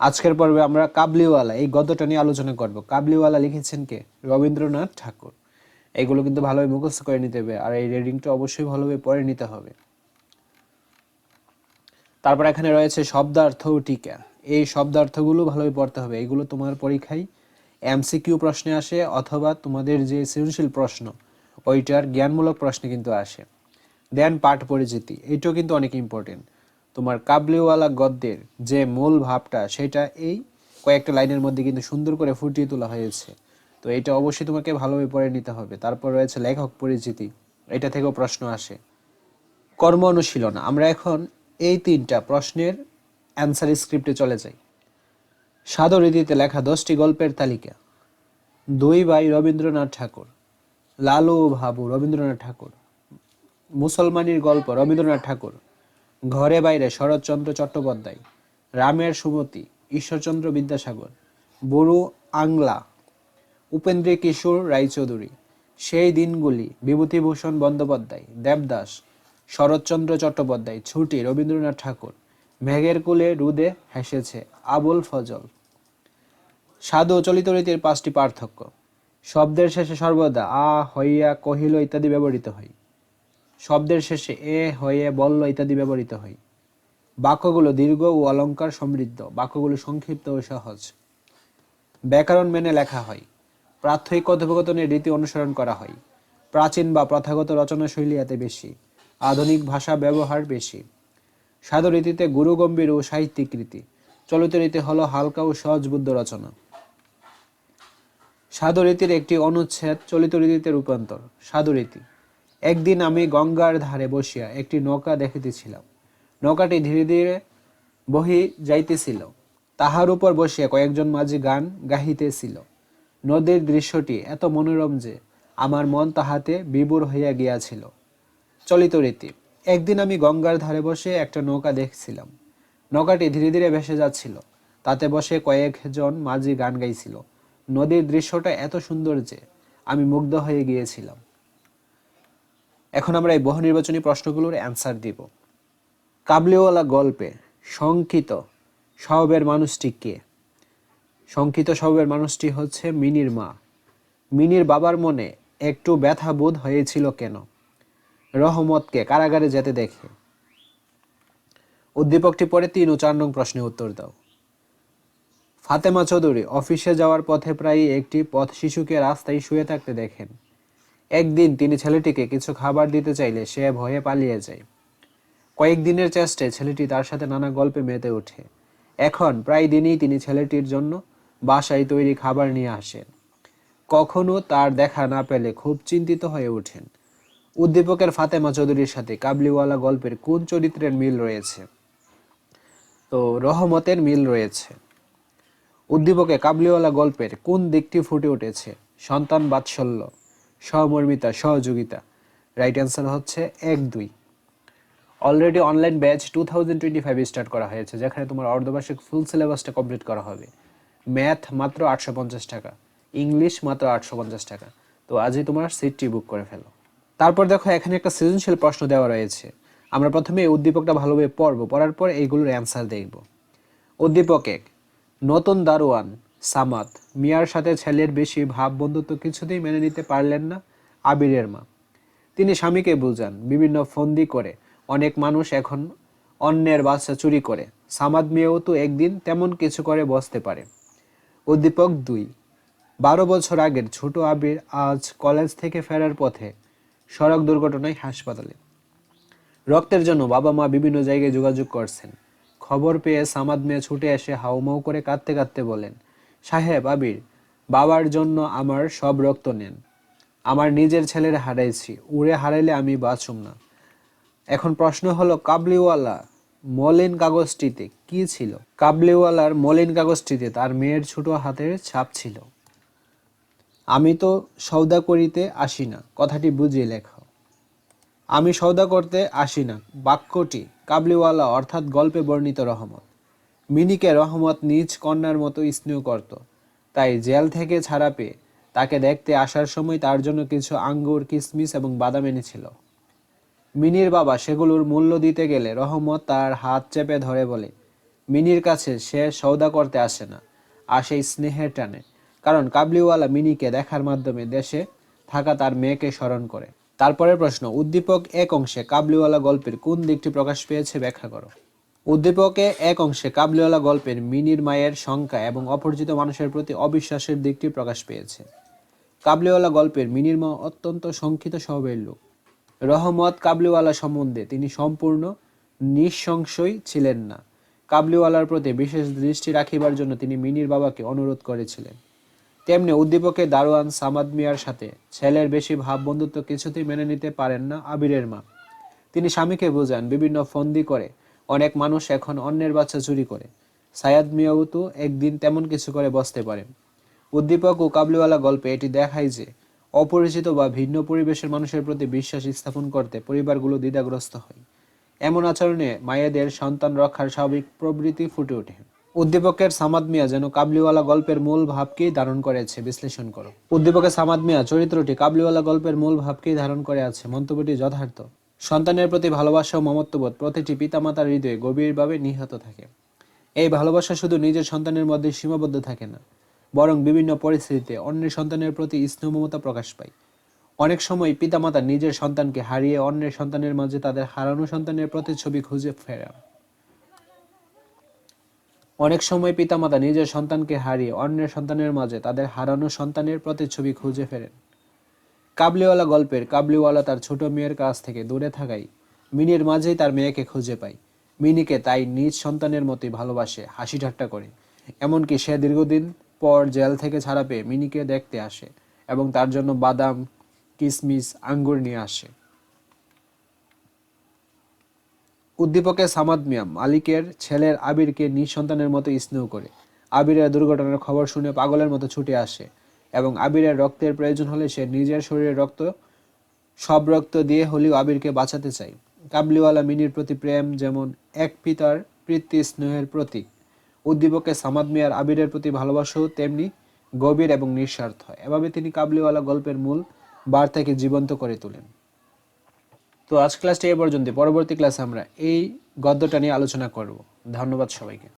আজকের পর্বে আমরা কাবলিওয়ালা, এই গদ্যটা নিয়ে আলোচনা করব। কাবলিওয়ালা লিখেছেন কে? রবীন্দ্রনাথ ঠাকুর। এগুলো কিন্তু ভালোভাবে মুখস্থ করে নিতে হবে আর এই রিডিংটা অবশ্যই ভালোভাবে পড়ে নিতে হবে। তারপর এখানে রয়েছে শব্দার্থ ও টিকা। এই শব্দার্থগুলো ভালোভাবে পড়তে হবে। এগুলো তোমার পরীক্ষায় এমসিকিউ প্রশ্নে আসে অথবা তোমাদের যে সৃজনশীল প্রশ্ন, ওইটার জ্ঞানমূলক প্রশ্নে কিন্তু আসে। দেন পাঠ পরিচিতি, এটাও কিন্তু অনেক ইম্পর্টেন্ট তোমার কাবলিওয়ালা গদ্যের যে মূল ভাবটা, সেটা এই কয়েকটা লাইনের মধ্যে কিন্তু সুন্দর করে ফুটিয়ে তোলা হয়েছে। তো এটা অবশ্যই তোমাকে ভালোভাবে পড়ে নিতে হবে। তারপর রয়েছে লেখক পরিচিতি। এটা থেকেও প্রশ্ন আসে। কর্ম অনুশীলন। আমরা এখন এই তিনটা প্রশ্নের অ্যান্সার স্ক্রিপ্টে চলে যাই। সাদরীতিতে লেখা দশটি গল্পের তালিকা। দুই ভাই রবীন্দ্রনাথ ঠাকুর। লালু ভাবু রবীন্দ্রনাথ ঠাকুর। মুসলমানির গল্প রবীন্দ্রনাথ ঠাকুর। ঘরে বাইরে শরৎচন্দ্র চট্টোপাধ্যায়, রামের সুমতি, ঈশ্বরচন্দ্র বিদ্যাসাগর, বড়ু আংলা উপেন্দ্র কিশোর রায়চৌধুরী, সেই দিনগুলি বিভূতিভূষণ বন্দ্যোপাধ্যায়, দেবদাস, শরৎচন্দ্র চট্টোপাধ্যায়, ছুটি রবীন্দ্রনাথ ঠাকুর, মেঘের কুলে রুদে হেসেছে আবুল ফজল। সাধু চলিত রীতির পাঁচটি পার্থক্য। শব্দের শেষে সর্বদা আ, হইয়া, কহিল ইত্যাদি ব্যবহৃত হয়। শব্দের শেষে এ, হয়ে, বলল ইত্যাদি ব্যবহৃত হয়। বাক্যগুলো দীর্ঘ ও অলঙ্কার সমৃদ্ধ, বাক্যগুলো সংক্ষিপ্ত ও সহজ। ব্যাকরণ মেনে লেখা হয়। প্রাথমিক কথোপকথনের রীতি অনুসরণ করা হয়। প্রাচীন বা প্রথাগত রচনা শৈলী এতে বেশি, আধুনিক ভাষা ব্যবহার বেশি। সাধু রীতিতে গুরুগম্ভীর ও সাহিত্যিক রীতি, চলিত রীতি হলো হালকা ও সহজবুদ্ধ রচনা। সাধু রীতির একটি অনুচ্ছেদ চলিত রীতিতে রূপান্তর, সাধু রীতি। একদিন আমি গঙ্গার ধারে বসিয়া একটি নৌকা দেখিতেছিলাম। নৌকাটি ধীরে ধীরে বহি যাইতেছিল। তাহার উপর বসিয়া কয়েকজন মাঝি গান গাহিতেছিল। নদীর দৃশ্যটি এত মনোরম যে আমার মন তাহাতে বিভোর হইয়া গিয়াছিল। চলিত রীতি, একদিন আমি গঙ্গার ধারে বসে একটা নৌকা দেখছিলাম। নৌকাটি ধীরে ধীরে ভেসে যাচ্ছিল। তাতে বসে কয়েকজন মাঝি গান গাইছিল। নদীর দৃশ্যটা এত সুন্দর যে আমি মুগ্ধ হয়ে গিয়েছিলাম। এখন আমরা এই বহু নির্বাচনী প্রশ্নগুলোর অ্যান্সার দিব। কাবলিওয়ালা গল্পে শঙ্কিত স্বভাবের মানুষটি কে? শঙ্কিত স্বভাবের মানুষটি হচ্ছে মিনির মা। মিনির বাবার মনে একটু ব্যথা বোধ হয়েছিল কেন? রহমতকে কারাগারে যেতে দেখে। উদ্দীপকটি পরে তিন ও চার নং প্রশ্নে উত্তর দাও। ফাতেমা চৌধুরী অফিসে যাওয়ার পথে প্রায় একটি পথ শিশুকে রাস্তায় শুয়ে থাকতে দেখেন। একদিন তিনি ছেলেটিকে কিছু খাবার দিতে চাইলে সে ভয়ে পালিয়ে যায়। কয়েকদিনের চেষ্টায় ছেলেটি তার সাথে নানা গল্পে মেতে ওঠে। এখন প্রায় দিনই তিনি ছেলেটির জন্য বাসায় তৈরি খাবার নিয়ে আসেন। কখনো তার দেখা না পেলে খুব চিন্তিত হয়ে ওঠেন। উদ্দীপকের ফাতেমা চৌধুরীর সাথে কাবলিওয়ালা গল্পের কোন চরিত্রের মিল রয়েছে? তো রহমতের মিল রয়েছে। উদ্দীপকে কাবলিওয়ালা গল্পের কোন দিকটি ফুটে উঠেছে? সন্তান বাৎসল্য। সহমর্মিতা, সহযোগিতা। রাইট অ্যান্সার হচ্ছে এক দুই। Already online batch two thousand twenty five start করা হয়েছে, যেখানে তোমার অর্ধবার্ষিক ফুল সিলেবাসটা কমপ্লিট করা হবে। ম্যাথ মাত্র আটশো পঞ্চাশ টাকা ইংলিশ মাত্র আটশো পঞ্চাশ টাকা। তো আজই তোমার সিটটি বুক করে ফেলো। তারপর দেখো, এখানে একটা সৃজনশীল প্রশ্ন দেওয়া রয়েছে। আমরা প্রথমে এই উদ্দীপকটা ভালোভাবে পড়ব, পড়ার পর এইগুলোর অ্যান্সার দেখব। উদ্দীপক এক, নতুন দারোয়ান সামাদ। মিয়ার সাথে ছেলের বেশি ভাব বন্ধুত্ব কিছুতেই মেনে নিতে পারলেন না আবিরের মা। তিনি স্বামীকে বুঝান, বিভিন্ন ফন্দি করে। অনেক মানুষ এখন অন্যের বাচ্চা চুরি করে। সামাদ মেয়েও তো একদিন তেমন কিছু করে বসতে পারে। উদ্দীপক দুই। বারো বছর আগের ছোট আবির আজ কলেজ থেকে ফেরার পথে সড়ক দুর্ঘটনায় হাসপাতালে। রক্তের জন্য বাবা মা বিভিন্ন জায়গায় যোগাযোগ করছেন। খবর পেয়ে সামাদ মেয়ে ছুটে এসে হাউমাউ করে কাঁদতে কাঁদতে বলেন সাহেব আবির, বাবার জন্য আমার সব রক্ত নেন। আমার নিজের ছেলের হারাইছি, উড়ে হারাইলে আমি বাঁচুম না। এখন প্রশ্ন হলো, কাবলিওয়ালা মলিন কাগজটিতে কি ছিল? কাবলিওয়ালার মলিন কাগজটিতে তার মেয়ের ছোট হাতের ছাপ ছিল। আমি তো সৌদা করিতে আসি না, কথাটি বুঝিয়ে লেখো। আমি সৌদা করতে আসি না, বাক্যটি কাবলিওয়ালা অর্থাৎ গল্পে বর্ণিত রহমত। মিনিকে রহমত নিজ কন্যার মতো স্নেহ করত। তাই জেল থেকে ছাড়া পেয়ে তাকে দেখতে আসার সময় তার জন্য কিছু আঙ্গুর কিশমিশ এবং বাদাম এনেছিল। মিনির বাবা সেগুলোর মূল্য দিতে গেলে রহমত তার হাত চেপে ধরে বলে, মিনির কাছে সে সৌদা করতে আসে না, আসে স্নেহের টানে। কারণ কাবলিওয়ালা মিনিকে দেখার মাধ্যমে দেশে থাকা তার মেয়েকে স্মরণ করে। তারপরের প্রশ্ন, উদ্দীপক এক অংশে কাবলিওয়ালা গল্পের কোন দিকটি প্রকাশ পেয়েছে ব্যাখ্যা করো। উদ্দীপকে এক অংশে কাবলিওয়ালা গল্পের মিনির মায়ের সংখ্যা এবং অপরিচিত মানুষের প্রতি অবিশ্বাসের দিকটি প্রকাশ পেয়েছে। কাবলিওয়ালা গল্পের মিনির মা অত্যন্ত সংক্ষিপ্ত স্বভাবের লোক। রহমত কাবলিওয়ালা সম্বন্ধে তিনি সম্পূর্ণ নিঃসংশয় ছিলেন না। কাবলিওয়ালার প্রতি বিশেষ দৃষ্টি রাখিবার জন্য তিনি মিনির বাবাকে অনুরোধ করেছিলেন। তেমনি উদ্দীপকে দারোয়ান সামাদ মিয়ার সাথে ছেলের বেশি ভাব বন্ধুত্ব কিছুতেই মেনে নিতে পারেন না আবিরের মা। তিনি স্বামীকে বোঝান, বিভিন্ন ফন্দি করে অনেক মানুষ এখন অন্যের বাচ্চা চুরি করে। সায়াদ মিয়াও তো একদিন তেমন কিছু করে বসতে পারেন উদ্দীপক ও কাবলিওয়ালা গল্পে এটি দেখায় যে, অপরিচিত বা ভিন্ন পরিবেশের মানুষের প্রতি বিশ্বাস স্থাপন করতে পরিবারগুলো দ্বিধাগ্রস্ত হয়। এমন আচরণে মায়েদের সন্তান রক্ষার স্বাভাবিক প্রবৃত্তি ফুটে ওঠে। উদ্দীপকের সামাদ মিয়া যেন কাবলিওয়ালা গল্পের মূল ভাবকেই ধারণ করেছে বিশ্লেষণ করো। উদ্দীপকের সামাদ মিয়া চরিত্রটি কাবলিওয়ালা গল্পের মূল ভাবকেই ধারণ করে আছে, মন্তব্যটি যথার্থ। সন্তানের প্রতি ভালোবাসা ও মমত্ববোধ প্রতিটি পিতামাতার হৃদয়ে গভীরভাবে নিহত থাকে। এই ভালোবাসা শুধু নিজের সন্তানের মধ্যে সীমাবদ্ধ থাকে না, বরং বিভিন্ন পরিস্থিতিতে অন্যের সন্তানের প্রতি স্নেহ মমতা প্রকাশ পায়। অনেক সময় পিতামাতা নিজের সন্তানকে হারিয়ে অন্যের সন্তানের মাঝে তাদের হারানো সন্তানের প্রতিচ্ছবি খুঁজে ফেরান। অনেক সময় পিতামাতা নিজের সন্তানকে হারিয়ে অন্যের সন্তানের মাঝে তাদের হারানো সন্তানের প্রতিচ্ছবি খুঁজে ফেরেন। কাবলিওয়ালা গল্পের কাবলিওয়ালা তার ছোট মেয়ের কাছ থেকে দূরে থাকায় মিনির মাঝেই তার মেয়েকে খুঁজে পায়। মিনিকে তাই নিজ সন্তানের মতোই ভালোবাসে, হাসি ঠাট্টা করে। এমনকি সে দীর্ঘদিন পর জেল থেকে ছাড়া পেয়ে মিনিকে দেখতে আসে এবং তার জন্য বাদাম কিশমিশ আঙ্গুর নিয়ে আসে। উদ্দীপকে সামাদ মিয়া মালিকের ছেলের আবিরকে নিজ সন্তানের মতো স্নেহ করে। আবিরের দুর্ঘটনার খবর শুনে পাগলের মতো ছুটে আসে। এবং আবিরের রক্তের প্রয়োজন হলে সে নিজের শরীরের রক্ত, সব রক্ত দিয়ে হলেও আবিরকে বাঁচাতে চাই। কাবলিওয়ালা মিনির প্রতি প্রেম যেমন এক পিতার প্রীতি স্নেহের প্রতীক। উদ্দীপকে সামাদ মিয়ার আবিরের প্রতি ভালোবাসাও তেমনি গভীর এবং নিঃস্বার্থ। এভাবে তিনি কাবলিওয়ালা গল্পের মূল বার্তাকে জীবন্ত করে তোলেন। তো আজ ক্লাসটি এ পর্যন্ত পরবর্তী ক্লাসে আমরা এই গদ্যটা নিয়ে আলোচনা করব। ধন্যবাদ সবাইকে।